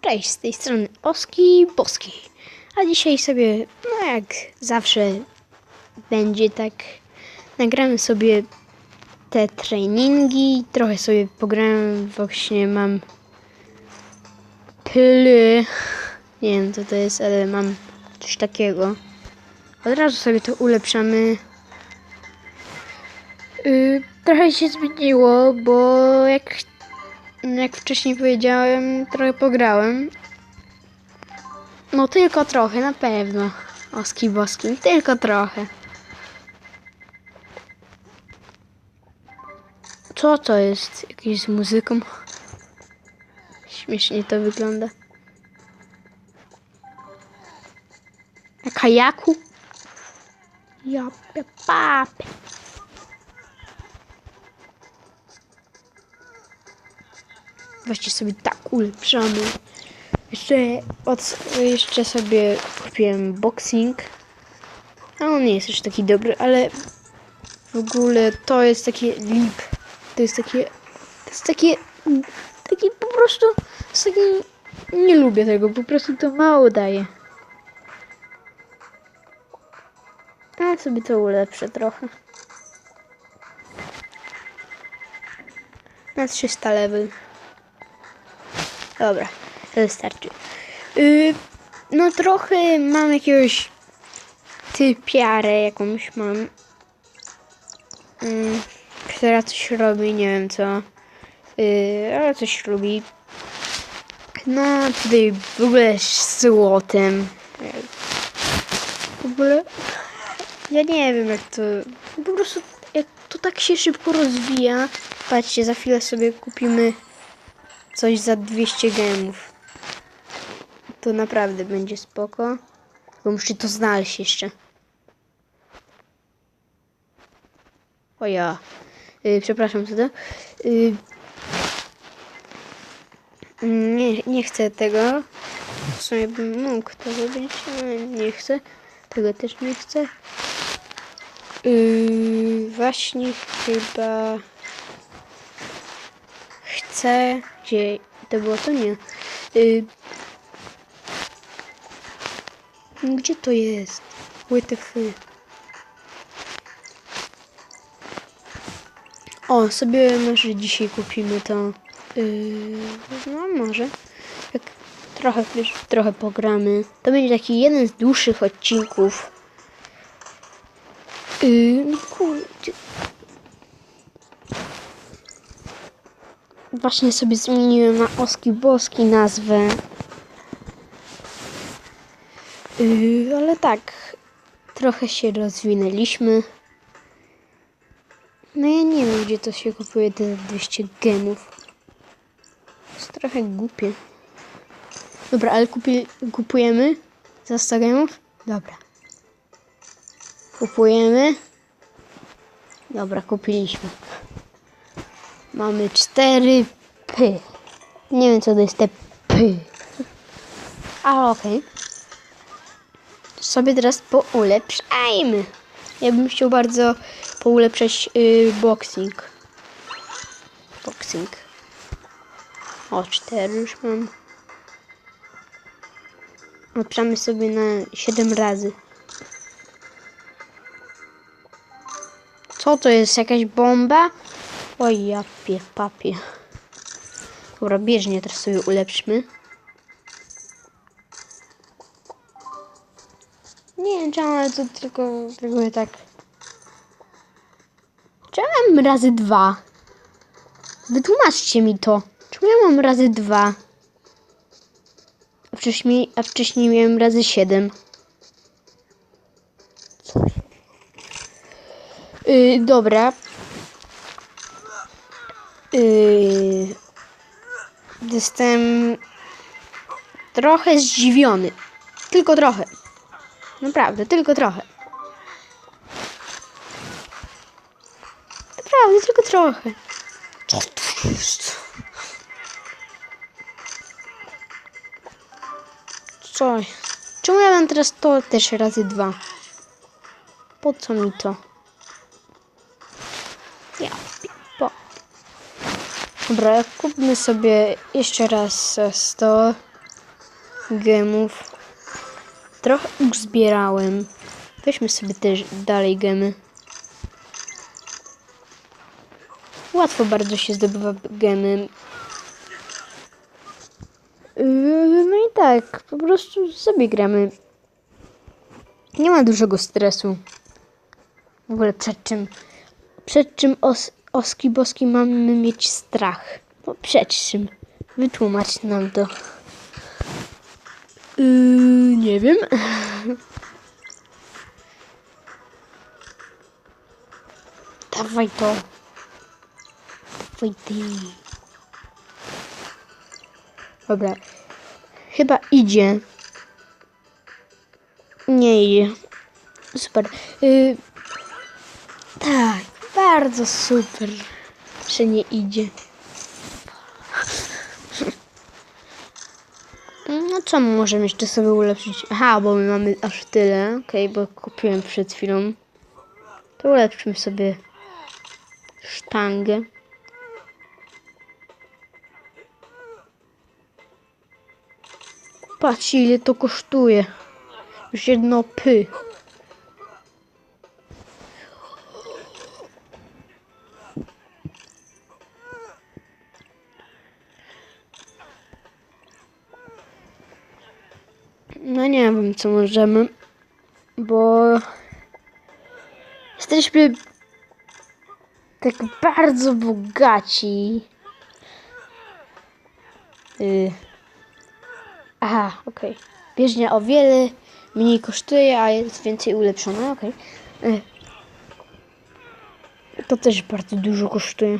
Cześć, z tej strony Oski Boski. A dzisiaj sobie, no jak zawsze będzie tak, nagramy sobie te treningi, trochę sobie pograłem, właśnie mam pyly, nie wiem co to jest, ale mam coś takiego. Od razu sobie to ulepszamy. Yy, trochę się zmieniło, bo jak jak wcześniej powiedziałem, trochę pograłem. No tylko trochę, na pewno. Oski boski, tylko trochę. Co to jest? Jakieś z muzyką? Śmiesznie to wygląda. Na kajaku? Ja papę. Właśnie sobie tak ulepszamy. Jeszcze, od, jeszcze sobie kupiłem boxing. A on nie jest już taki dobry, ale w ogóle to jest takie lip. To jest takie. To jest takie. Takie po prostu. Takie, nie lubię tego, po prostu to mało daje. A sobie to ulepszę trochę. Na 300 level. Dobra, to wystarczy. Yy, no trochę mam jakiegoś typiarę jakąś mam. Yy, która coś robi, nie wiem co. Yy, ale coś robi. No tutaj w ogóle złotem. W ogóle ja nie wiem jak to. Po prostu jak to tak się szybko rozwija. Patrzcie, za chwilę sobie kupimy coś za 200 gemów. To naprawdę będzie spoko. Bo muszę to znaleźć jeszcze. O ja. Y, przepraszam, co to? Y, nie, nie chcę tego. W sumie bym mógł to zrobić, ale nie chcę. Tego też nie chcę. Yy, właśnie chyba chcę. Gdzie to było to nie. Yy, gdzie to jest? WTF. O, sobie może dzisiaj kupimy to. Yy, no może. Jak trochę, wiesz, trochę pogramy. To będzie taki jeden z dłuższych odcinków. Yy, no kurde. właśnie sobie zmieniłem na Oski Boski nazwę. Yy, ale tak, trochę się rozwinęliśmy. No ja nie wiem, gdzie to się kupuje te 200 gemów. Jest trochę głupie. Dobra, ale kupi, kupujemy za 100 gemów? Dobra. Kupujemy. Dobra, kupiliśmy. Mamy 4, P. Nie wiem co to jest te P. Ale okej. Okay. Sobie teraz poulepszajmy. Ja bym chciał bardzo poulepszać yy, boxing. Boxing. O, cztery już mam. Odprzemy sobie na 7 razy. Co to jest? Jakaś bomba? Oj, ja pie, papie. Dobra, bieżnie teraz sobie ulepszmy. Nie wiem ale to tylko, tylko tak. Czemu mam razy dwa? Wytłumaczcie mi to. Czemu ja mam razy dwa? A wcześniej, a wcześniej miałem razy siedem. Yy, dobra. Yy, jestem trochę zdziwiony. Tylko trochę. Naprawdę, tylko trochę. Naprawdę, tylko trochę. Co to jest? Co? Czemu ja mam teraz to też razy dwa? Po co mi to? Dobra, kupmy sobie jeszcze raz 100. gemów. Trochę uzbierałem. Weźmy sobie też dalej gemy. Łatwo bardzo się zdobywa gemy. Yy, No i tak, po prostu sobie gramy. Nie ma dużego stresu. W ogóle przed czym? Przed czym os, oski boski mamy mieć strach? No przed czym? Wytłumacz nam to. Yy, nie wiem. Dawaj to. Dawaj ty. Dobra. Chyba idzie. Nie idzie. Super. Yy, tak, bardzo super, że nie idzie. No co możemy jeszcze sobie ulepszyć? Aha, bo my mamy aż tyle. Okej, bo kupiłem przed chwilą. To ulepszymy sobie sztangę. Patrzcie ile to kosztuje. Już jedno py. Nie wiem, co możemy, bo jesteśmy tak bardzo bogaci. Y. Aha, okej. Bieżnia o wiele mniej kosztuje, a jest więcej ulepszona, okej. Y. To też bardzo dużo kosztuje.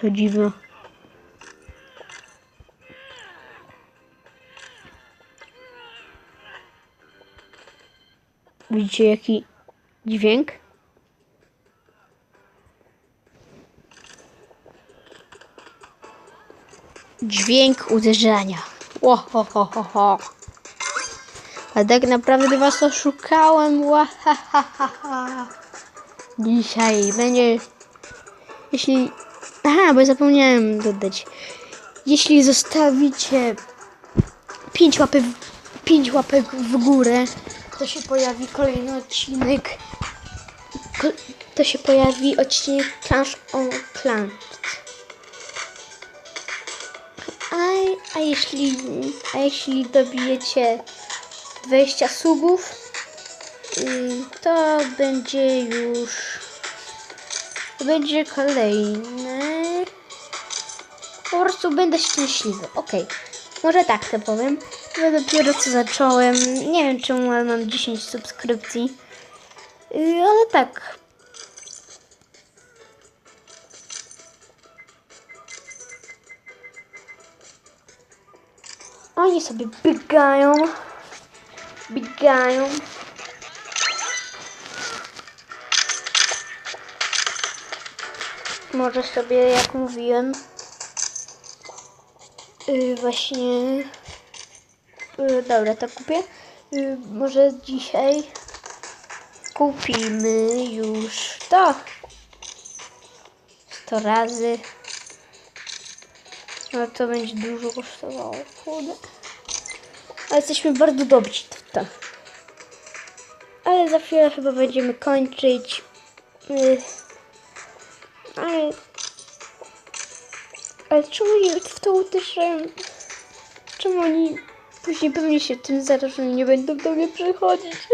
To dziwne. Widzicie jaki dźwięk? Dźwięk uderzenia. Ło, ho, ho, ho, ho. A tak naprawdę was oszukałem. Ła, ha, ha, ha. Dzisiaj będzie... Jeśli... Aha, bo zapomniałem dodać. Jeśli zostawicie 5 łapek, 5 łapek w górę, to się pojawi kolejny odcinek. To się pojawi odcinek Clash on Plant. A, a jeśli a jeśli dobijecie 20 subów, ym, to będzie już będzie kolejny. Po prostu będę szczęśliwy. Okej. Może tak to powiem. Bo dopiero co zacząłem. Nie wiem czemu, ale mam 10 subskrypcji. Yy, ale tak. Oni sobie biegają. Biegają. Może sobie, jak mówiłem, yy, właśnie. Yy, dobra, to kupię. Yy, może dzisiaj kupimy już to. 100 razy. No to będzie dużo kosztowało. Kurde. Ale jesteśmy bardzo dobrzy to. Ale za chwilę chyba będziemy kończyć. Ale. Ale czemu w to uderzają? Czemu oni później pewnie się tym zarażą nie będą do mnie przychodzić?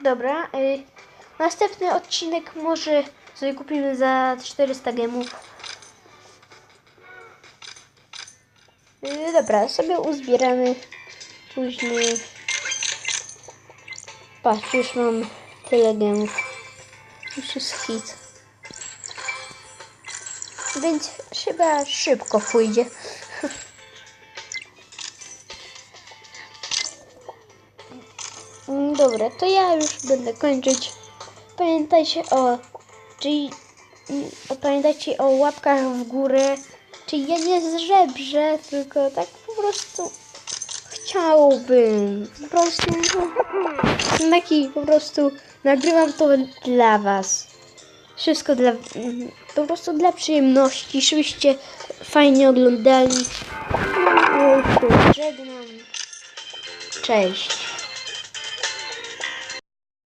Dobra. Y, następny odcinek może sobie kupimy za 400 gemów. Y, dobra, sobie uzbieramy później. Patrz, już mam tyle gemów. Już jest hit. Więc chyba szybko pójdzie. Dobra, to ja już będę kończyć. Pamiętajcie o, czyli mm, pamiętajcie o łapkach w górę. Czyli ja nie zżebrzę, tylko tak po prostu chciałbym. Po prostu jestem taki po prostu nagrywam to dla was. Wszystko dla, po prostu dla przyjemności, żebyście fajnie oglądali. No, żegnam. Cześć.